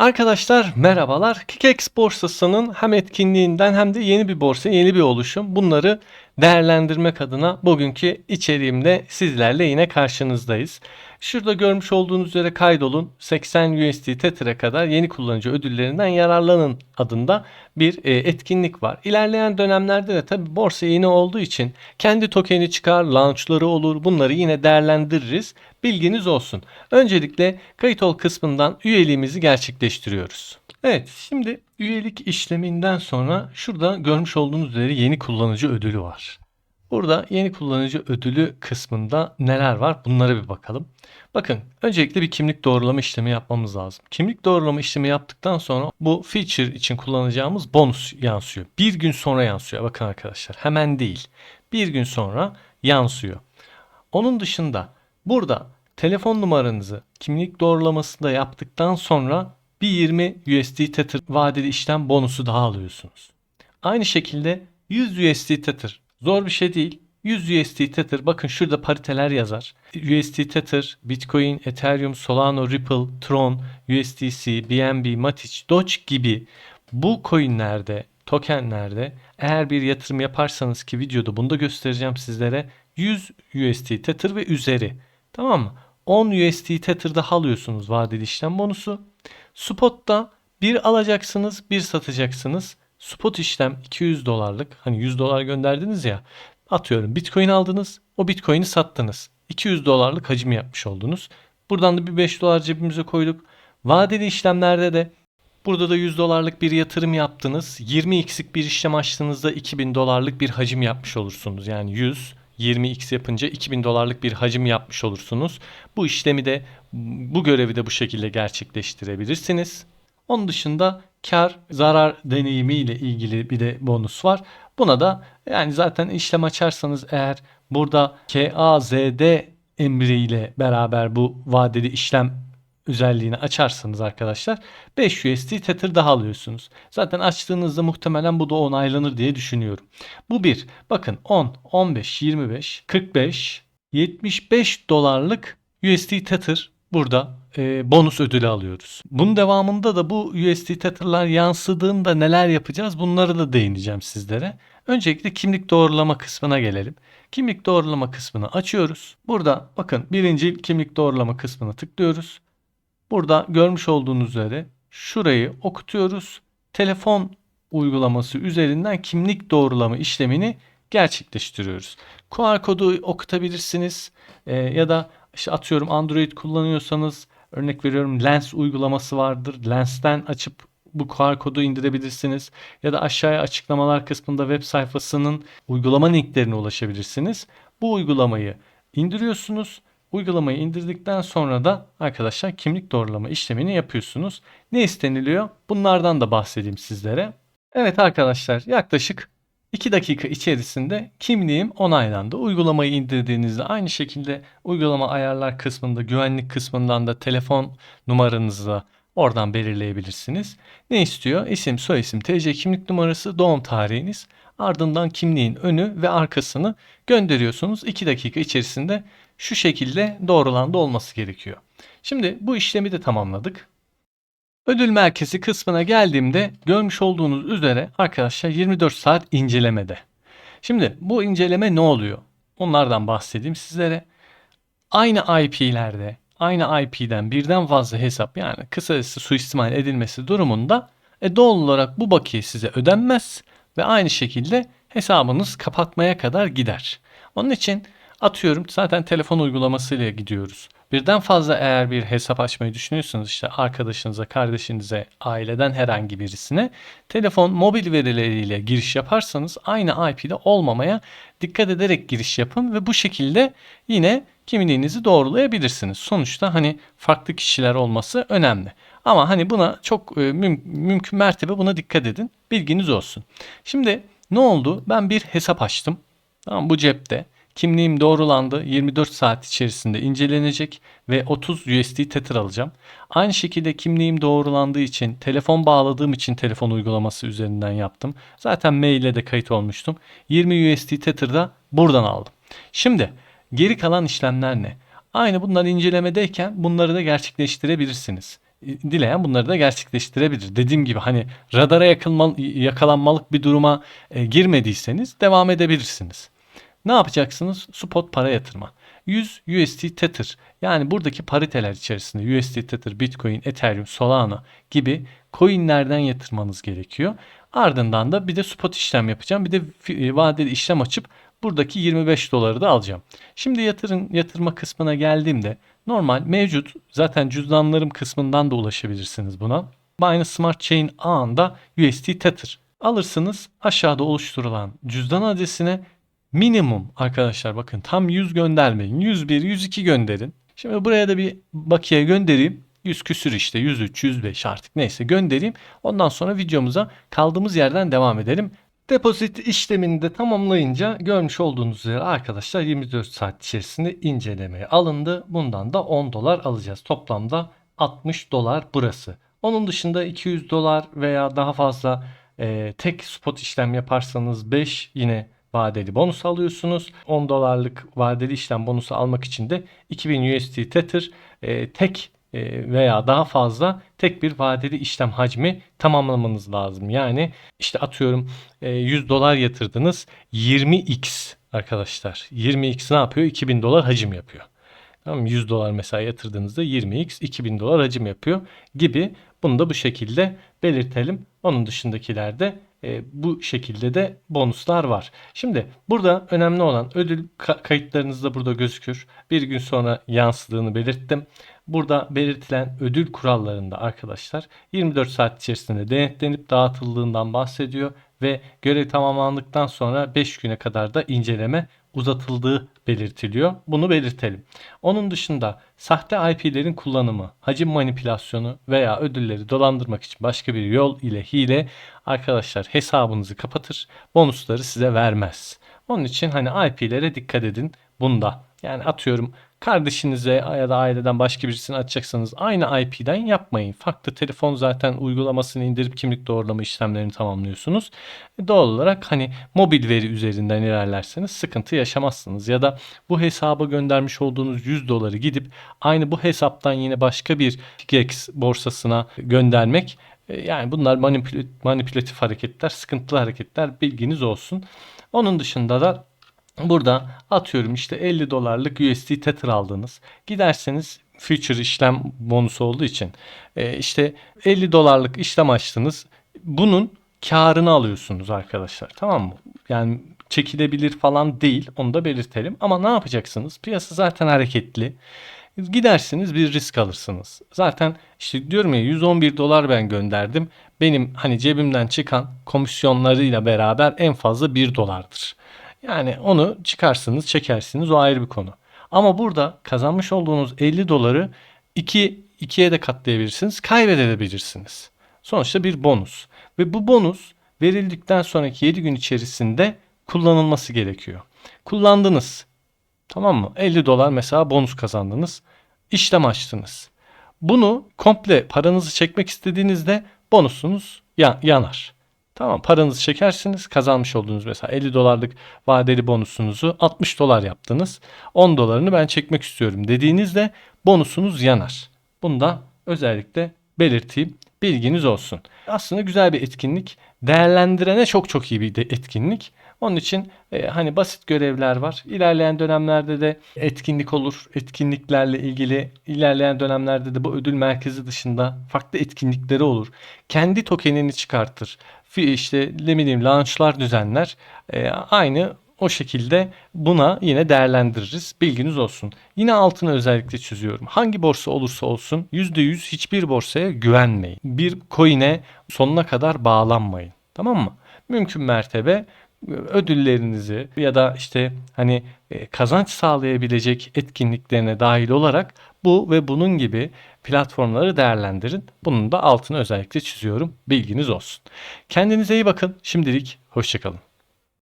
Arkadaşlar merhabalar. Kikex borsasının hem etkinliğinden hem de yeni bir borsa, yeni bir oluşum. Bunları değerlendirmek adına bugünkü içeriğimde sizlerle yine karşınızdayız. Şurada görmüş olduğunuz üzere kaydolun 80 USD Tether'a kadar yeni kullanıcı ödüllerinden yararlanın adında bir e, etkinlik var. İlerleyen dönemlerde de tabi borsa yeni olduğu için kendi tokeni çıkar, launchları olur. Bunları yine değerlendiririz. Bilginiz olsun. Öncelikle kayıt ol kısmından üyeliğimizi gerçekleştiriyoruz. Evet şimdi üyelik işleminden sonra şurada görmüş olduğunuz üzere yeni kullanıcı ödülü var. Burada yeni kullanıcı ödülü kısmında neler var bunlara bir bakalım. Bakın öncelikle bir kimlik doğrulama işlemi yapmamız lazım. Kimlik doğrulama işlemi yaptıktan sonra bu feature için kullanacağımız bonus yansıyor. Bir gün sonra yansıyor bakın arkadaşlar hemen değil. Bir gün sonra yansıyor. Onun dışında burada telefon numaranızı kimlik doğrulamasında yaptıktan sonra bir 20 USD Tether vadeli işlem bonusu daha alıyorsunuz. Aynı şekilde 100 USD Tether zor bir şey değil. 100 USD Tether bakın şurada pariteler yazar. USD Tether, Bitcoin, Ethereum, Solana, Ripple, Tron, USDC, BNB, Matic, Doge gibi bu coinlerde, tokenlerde eğer bir yatırım yaparsanız ki videoda bunu da göstereceğim sizlere 100 USD Tether ve üzeri. Tamam mı? 10 USD Tether'da alıyorsunuz vadeli işlem bonusu. Spot'ta bir alacaksınız, bir satacaksınız. Spot işlem 200 dolarlık. Hani 100 dolar gönderdiniz ya. Atıyorum Bitcoin aldınız. O Bitcoin'i sattınız. 200 dolarlık hacim yapmış oldunuz. Buradan da bir 5 dolar cebimize koyduk. Vadeli işlemlerde de burada da 100 dolarlık bir yatırım yaptınız. 20x'lik bir işlem açtığınızda 2000 dolarlık bir hacim yapmış olursunuz. Yani 100 20x yapınca 2000 dolarlık bir hacim yapmış olursunuz. Bu işlemi de bu görevi de bu şekilde gerçekleştirebilirsiniz. Onun dışında kar zarar deneyimi ile ilgili bir de bonus var. Buna da yani zaten işlem açarsanız eğer burada KAZD emri ile beraber bu vadeli işlem özelliğini açarsanız arkadaşlar 5 USD Tether daha alıyorsunuz. Zaten açtığınızda muhtemelen bu da onaylanır diye düşünüyorum. Bu bir. Bakın 10, 15, 25, 45, 75 dolarlık USD Tether burada e, bonus ödülü alıyoruz. Bunun devamında da bu USD Tether'lar yansıdığında neler yapacağız bunları da değineceğim sizlere. Öncelikle kimlik doğrulama kısmına gelelim. Kimlik doğrulama kısmını açıyoruz. Burada bakın birinci kimlik doğrulama kısmına tıklıyoruz. Burada görmüş olduğunuz üzere şurayı okutuyoruz. Telefon uygulaması üzerinden kimlik doğrulama işlemini gerçekleştiriyoruz. QR kodu okutabilirsiniz ee, ya da işte atıyorum Android kullanıyorsanız örnek veriyorum Lens uygulaması vardır. Lens'ten açıp bu QR kodu indirebilirsiniz ya da aşağıya açıklamalar kısmında web sayfasının uygulama linklerine ulaşabilirsiniz. Bu uygulamayı indiriyorsunuz. Uygulamayı indirdikten sonra da arkadaşlar kimlik doğrulama işlemini yapıyorsunuz. Ne isteniliyor? Bunlardan da bahsedeyim sizlere. Evet arkadaşlar yaklaşık 2 dakika içerisinde kimliğim onaylandı. Uygulamayı indirdiğinizde aynı şekilde uygulama ayarlar kısmında güvenlik kısmından da telefon numaranızı oradan belirleyebilirsiniz. Ne istiyor? İsim, soyisim, TC kimlik numarası, doğum tarihiniz. Ardından kimliğin önü ve arkasını gönderiyorsunuz. 2 dakika içerisinde şu şekilde doğrulandı olması gerekiyor. Şimdi bu işlemi de tamamladık. Ödül merkezi kısmına geldiğimde görmüş olduğunuz üzere arkadaşlar 24 saat incelemede. Şimdi bu inceleme ne oluyor? Onlardan bahsedeyim sizlere. Aynı IP'lerde, aynı IP'den birden fazla hesap yani kısacası suistimal edilmesi durumunda e doğal olarak bu bakiye size ödenmez ve aynı şekilde hesabınız kapatmaya kadar gider. Onun için atıyorum zaten telefon uygulamasıyla gidiyoruz. Birden fazla eğer bir hesap açmayı düşünüyorsanız işte arkadaşınıza, kardeşinize, aileden herhangi birisine telefon mobil verileriyle giriş yaparsanız aynı IP'de olmamaya dikkat ederek giriş yapın ve bu şekilde yine kimliğinizi doğrulayabilirsiniz. Sonuçta hani farklı kişiler olması önemli. Ama hani buna çok e, müm- mümkün mertebe buna dikkat edin. Bilginiz olsun. Şimdi ne oldu? Ben bir hesap açtım. Tamam bu cepte. Kimliğim doğrulandı. 24 saat içerisinde incelenecek ve 30 USD Tether alacağım. Aynı şekilde kimliğim doğrulandığı için, telefon bağladığım için telefon uygulaması üzerinden yaptım. Zaten maille de kayıt olmuştum. 20 USD Tether da buradan aldım. Şimdi geri kalan işlemler ne? Aynı bunlar incelemedeyken bunları da gerçekleştirebilirsiniz. dileyen bunları da gerçekleştirebilir. Dediğim gibi hani radara yakılma, yakalanmalık bir duruma e, girmediyseniz devam edebilirsiniz. Ne yapacaksınız? Spot para yatırma. 100 USD Tether yani buradaki pariteler içerisinde USD Tether, Bitcoin, Ethereum, Solana gibi coinlerden yatırmanız gerekiyor. Ardından da bir de spot işlem yapacağım. Bir de e, vadeli işlem açıp buradaki 25 doları da alacağım. Şimdi yatırın yatırma kısmına geldiğimde normal mevcut zaten cüzdanlarım kısmından da ulaşabilirsiniz buna. Binance Smart Chain ağında USD Tether alırsınız aşağıda oluşturulan cüzdan adresine minimum arkadaşlar bakın tam 100 göndermeyin. 101, 102 gönderin. Şimdi buraya da bir bakiye göndereyim. 100 küsür işte 103, 105 artık neyse göndereyim. Ondan sonra videomuza kaldığımız yerden devam edelim. Depozit işlemini de tamamlayınca görmüş olduğunuz üzere arkadaşlar 24 saat içerisinde incelemeye alındı. Bundan da 10 dolar alacağız. Toplamda 60 dolar burası. Onun dışında 200 dolar veya daha fazla e, tek spot işlem yaparsanız 5 yine vadeli bonus alıyorsunuz. 10 dolarlık vadeli işlem bonusu almak için de 2000 USD Tether e, tek e, veya daha fazla tek bir vadeli işlem hacmi tamamlamanız lazım. Yani işte atıyorum 100 e, dolar yatırdınız 20x arkadaşlar. 20x ne yapıyor? 2000 dolar hacim yapıyor. Tamam 100 dolar mesela yatırdığınızda 20x 2000 dolar hacim yapıyor gibi. Bunu da bu şekilde belirtelim. Onun dışındakilerde e, bu şekilde de bonuslar var. Şimdi burada önemli olan ödül kayıtlarınızda burada gözükür. Bir gün sonra yansıdığını belirttim. Burada belirtilen ödül kurallarında arkadaşlar 24 saat içerisinde denetlenip dağıtıldığından bahsediyor ve görev tamamlandıktan sonra 5 güne kadar da inceleme uzatıldığı belirtiliyor. Bunu belirtelim. Onun dışında sahte IP'lerin kullanımı, hacim manipülasyonu veya ödülleri dolandırmak için başka bir yol ile hile arkadaşlar hesabınızı kapatır, bonusları size vermez. Onun için hani IP'lere dikkat edin bunda. Yani atıyorum kardeşinize ya da aileden başka birisini açacaksanız aynı IP'den yapmayın. Farklı telefon zaten uygulamasını indirip kimlik doğrulama işlemlerini tamamlıyorsunuz. Doğal olarak hani mobil veri üzerinden ilerlerseniz sıkıntı yaşamazsınız. Ya da bu hesaba göndermiş olduğunuz 100 doları gidip aynı bu hesaptan yine başka bir GEX borsasına göndermek e, yani bunlar manipülatif hareketler, sıkıntılı hareketler bilginiz olsun. Onun dışında da Burada atıyorum işte 50 dolarlık USD Tether aldınız. Giderseniz future işlem bonusu olduğu için e, işte 50 dolarlık işlem açtınız. Bunun karını alıyorsunuz arkadaşlar. Tamam mı? Yani çekilebilir falan değil. Onu da belirtelim. Ama ne yapacaksınız? Piyasa zaten hareketli. Gidersiniz bir risk alırsınız. Zaten işte diyorum ya 111 dolar ben gönderdim. Benim hani cebimden çıkan komisyonlarıyla beraber en fazla 1 dolardır. Yani onu çıkarsınız, çekersiniz o ayrı bir konu. Ama burada kazanmış olduğunuz 50 doları 2 2'ye de katlayabilirsiniz, kaybedebilirsiniz. Sonuçta bir bonus ve bu bonus verildikten sonraki 7 gün içerisinde kullanılması gerekiyor. Kullandınız. Tamam mı? 50 dolar mesela bonus kazandınız. İşlem açtınız. Bunu komple paranızı çekmek istediğinizde bonusunuz yanar. Tamam paranızı çekersiniz kazanmış olduğunuz mesela 50 dolarlık vadeli bonusunuzu 60 dolar yaptınız. 10 dolarını ben çekmek istiyorum dediğinizde bonusunuz yanar. Bunu da özellikle belirteyim bilginiz olsun. Aslında güzel bir etkinlik. Değerlendirene çok çok iyi bir etkinlik. Onun için e, hani basit görevler var. İlerleyen dönemlerde de etkinlik olur. Etkinliklerle ilgili ilerleyen dönemlerde de bu ödül merkezi dışında farklı etkinlikleri olur. Kendi tokenini çıkartır. İşte ne bileyim launchlar düzenler. E, aynı o şekilde buna yine değerlendiririz. Bilginiz olsun. Yine altını özellikle çiziyorum. Hangi borsa olursa olsun %100 hiçbir borsaya güvenmeyin. Bir coin'e sonuna kadar bağlanmayın. Tamam mı? Mümkün mertebe ödüllerinizi ya da işte hani e, kazanç sağlayabilecek etkinliklerine dahil olarak bu ve bunun gibi platformları değerlendirin. Bunun da altını özellikle çiziyorum. Bilginiz olsun. Kendinize iyi bakın. Şimdilik hoşçakalın.